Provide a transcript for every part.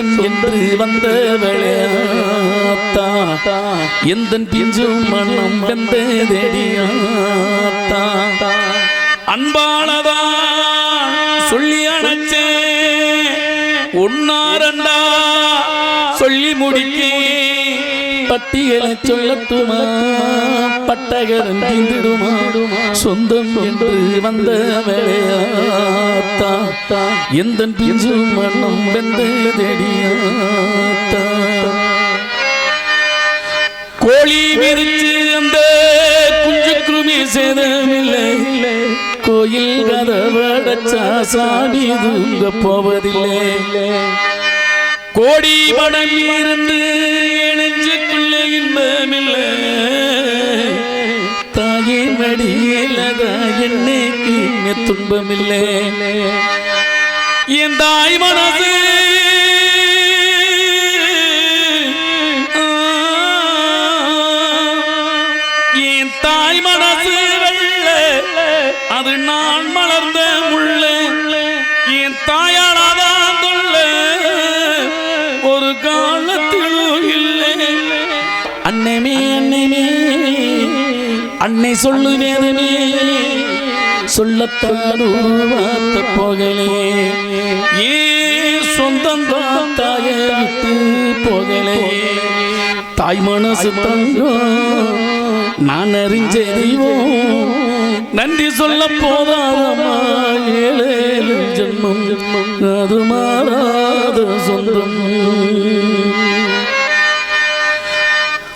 சொந்தன் என்று வந்த விளையாத்தா. எந்த பிஞ்சு மனம் வந்த தேடியாத்தா அன்பானதா சொல்லி அணைச்சே. உன்னா பட்டியலை சொல்லட்டுமா? பட்டகரன் தீந்திடுமா? சொந்தம் என்று வந்த வேலையாத்தா எந்த பிஞ்சு மனம் வெந்த தேடியாத்தா கோழி விரிச்சு அந்த குஞ்சு குருமி சேதமில்லை. கோயில் கதவடச்சா சாமி தூங்க போவதில்லை. கோடி படம் இருந்து இன்பமில்லை தாயின் மடியிலதா என்னைக்கு துன்பமில்லை. என் தாய் மனசு. என் தாய் மனசு வெள்ள. அது நான் மலர்ந்த அன்னை சொல்லு வேதமே சொல்லத்தான் வார்த்த போகலே ஏ சொந்தம் தான் தாயை விட்டு போகலே தாய் மனசு தங்கம் நான் அறிஞ்ச தெய்வம். நன்றி சொல்ல போதாதமா ஏழேழு ஜென்மம். அது மாறாத சொந்தம்.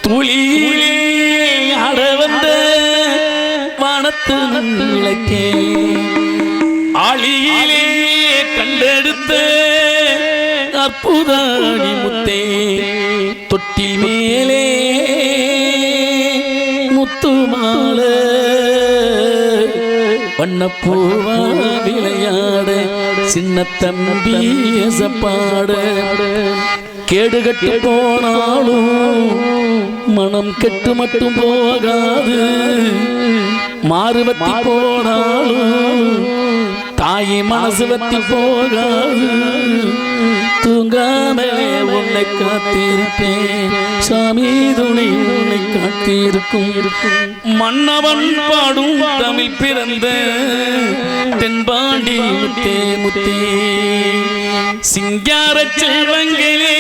துளியிலே வானத்து விளக்கே ஆளியிலே கண்டெடுத்த அற்புதாடி முத்தே. தொட்டி மேலே முத்து மாலை. வண்ணப்பூவா விளையாட சின்ன தம்பி எசப்பாட. கேடுகட்டு போனாலும் மனம் கெட்டு மட்டும் போகாது. மாறுவத்தி போனாலும் தாயி மனசு வத்தி போகாது. தூங்காமலே உன்னை காத்திருப்பேன். சாமி துணை உன்னை காத்திருக்கும். மன்னவன் பாடும் தமிழ் பிறந்த தென்பாண்டி முத்தே முத்தே. சிங்கார செல்வங்களே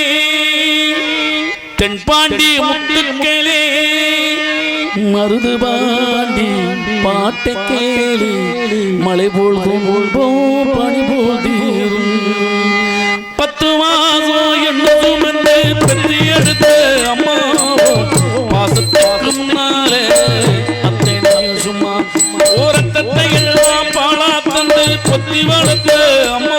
தென்பாண்டி முத்துக்களே மருது பாண்டி பாட்ட கேளு. மலை போல் போல் பணி போல் தீரும். பத்து மாசம் என்னதும் என்று பெற்று எடுத்த அம்மா பாசத்துக்கு முன்னாலே அத்தை சும்மா ஓரத்தத்தை எல்லாம் பாலா தந்து பொத்தி வளர்த்த அம்மா.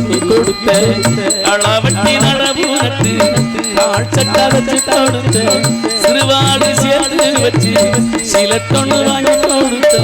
நெல்லுச்சோறு கொடுத்த அளவட்டி நடவு நட்டு நாள் சட்டா வச்சு கொடுத்த சிறுவாடு சேர்த்து வச்சு சில தொண்ணு வாங்கி கொடுத்த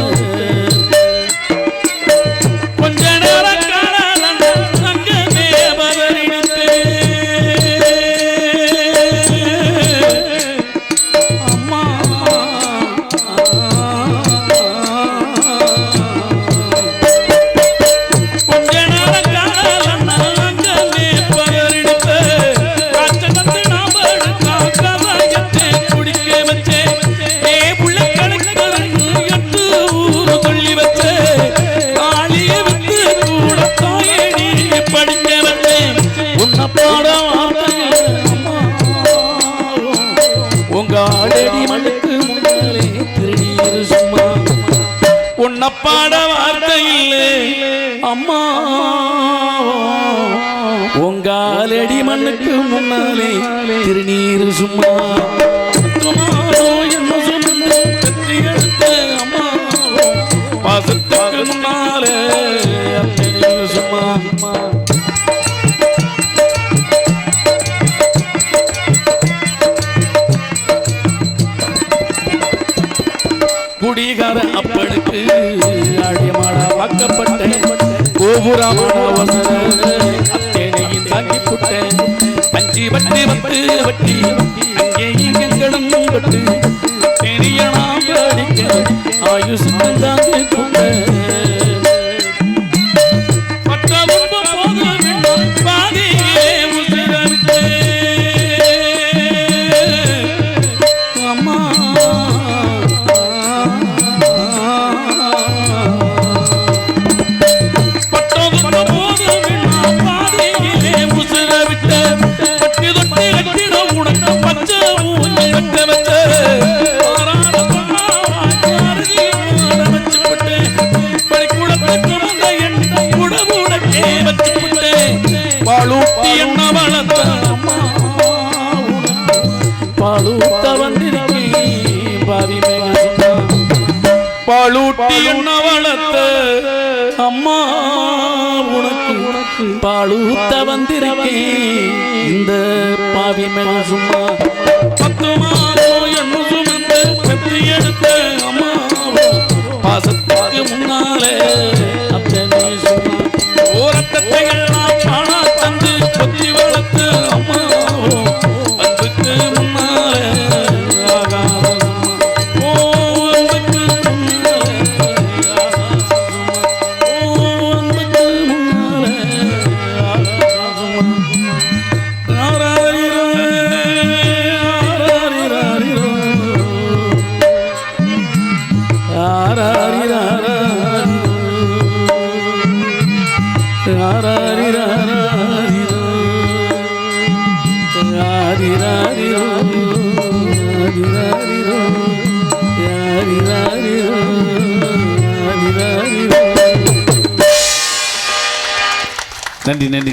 ஒப்பாட வார்த்தை இல்லை அம்மா உங்காலடி மண்ணுக்கு முன்னாலே திருநீர் சும்மா. என்ன சொன்ன அம்மா. பாசத்துக்கு முன்னாலே சும்மா. குடிகார கோபுரமான வசன அத்தேனையும் தாக்கி புட்டேன் அஞ்சி வட்டி வந்து வட்டி. பாலூட்டி என்ன வளர்த்த? பாலூட்ட வந்திருக்கேன் பாலூட்டி என்ன வளர்த்த? அம்மா உனக்கு பாலூத்த வந்திருக்கேன் இந்த பாவி மேக சும்மா பத்து மாதம் என்ன சுமந்து பெற்று எடுத்த அம்மா பாசத்துக்கு முன்னாலே அத்தனை சும்மா ஓரக்கத்தை எல்லாம் பாடா தந்த நன்றி நன்றி.